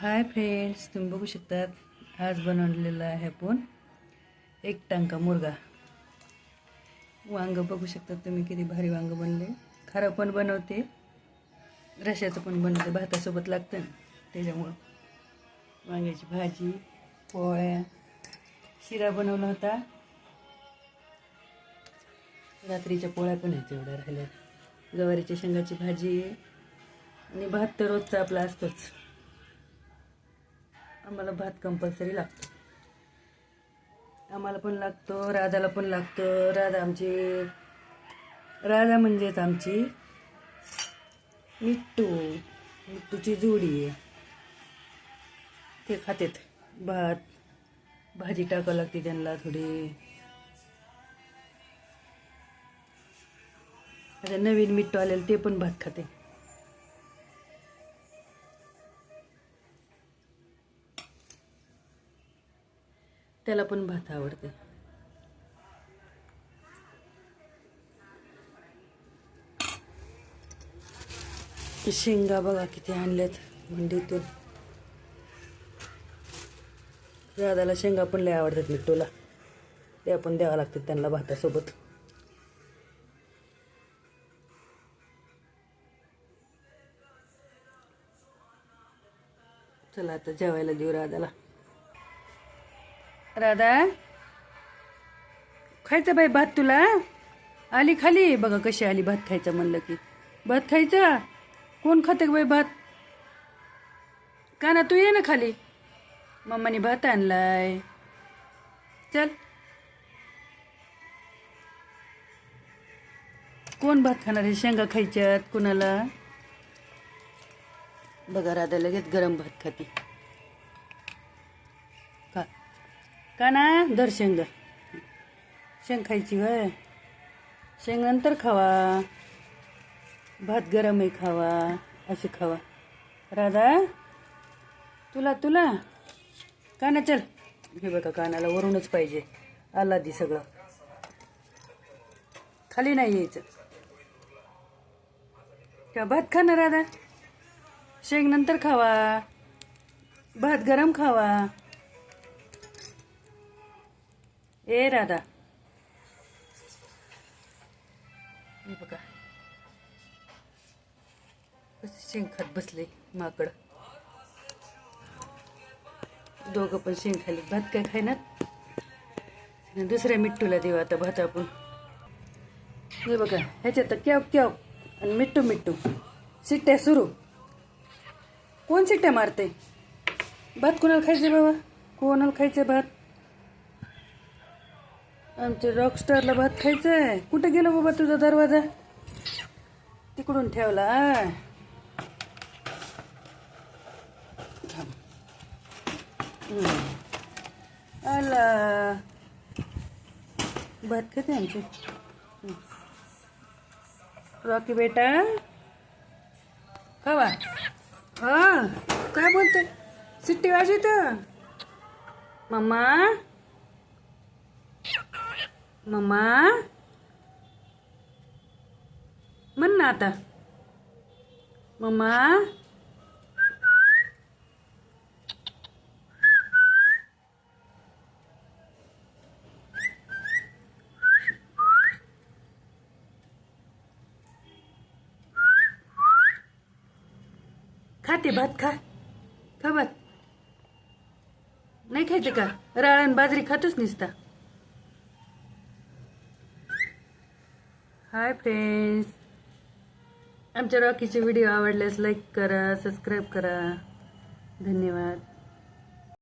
Hi friends तुम्ही बघू शकतात आज बनवलेला आहे आपण एक टांका मुर्गा. वांग बघू शकतात तुम्ही किती भारी वांग बनले. खारं पण बनवते रश्याचं पण बनवते भातासोबत लागतं ना त्याच्यामुळं. वांग्याची भाजी पोळ्या शिरा बनवला होता. रात्रीच्या पोळ्या पण आहेत एवढ्या राहिल्या. गवारीच्या शेंगाची भाजी आणि भात तर रोजचा आपला असतोच. आम्हाला भात कंपल्सरी लागतो. आम्हाला पण लागतो राधाला पण लागतो. राधा आमची राधा म्हणजेच आमची मिट्टू. मिट्टूची जोडी आहे. ते खातेत भात भाजी टाकावं लागते त्यांना थोडी. आता नवीन मिट्टू आलेलं ते पण भात खाते. त्याला पण भात आवडते. शेंगा बघा किती आणल्यात मंडीतून. राधाला शेंगा पण लय आवडतात मिट्टूला. ते आपण द्यावं लागतात त्यांना भातासोबत. चला आता जेवायला देऊ राधाला. राधा? खायचं बाई भात तुला? आली खाली. बघा कशी आली भात खायचं म्हणलं की. भात खायचा? कोण खाते बाई भात? का ना तू ये ना खाली. मम्माने भात आणलाय. चल. कोण भात खाणार आहे? शेंगा खायच्यात कुणाला? बघा राधा लगेच गरम भात खाती. का ना धर शेंग शेंग खायची वय. शेंग नंतर खावा. भात गरम आहे खावा. असे खावा. राधा तुला तुला. काना चल. हे बघा कानाला वरूनच पाहिजे. आला दी सगळं. खाली नाही यायचं. का भात खा ना राधा. शेंग नंतर खावा. भात गरम खावा. ए राधा. हे बघा. कसं खात बसले माकड. दोघं पण शेंग खाली भात काय खायनात? दुसऱ्या मिट्टूला देऊ आता भात आपण. हे बघा ह्याच्यात क्याव क्याव आणि मिट्टू मिट्टू. सिट्ट्या सुरू. कोण सिट्ट्या मारते भात कोणाला खायचे बाबा? कोणाला खायचे भात? आमच्या रॉकस्टारला भात खायचं आहे कुठे गेलं बाबा तुझा दरवाजा? तिकडून ठेवला आला. भात खाते आमची. रॉकी बेटा खावा. हा काय बोलते? सिट्टी वाजत मम्मा मम्मा म्हण ना आता मम्मा खाते भात खा खा भात नाही खायचं का राळण बाजरी खातोच निसता हाय फ्रेंड्स आमच्या रॉकीचे व्हिडिओ आवडल्यास लाईक करा सबस्क्राईब करा. धन्यवाद.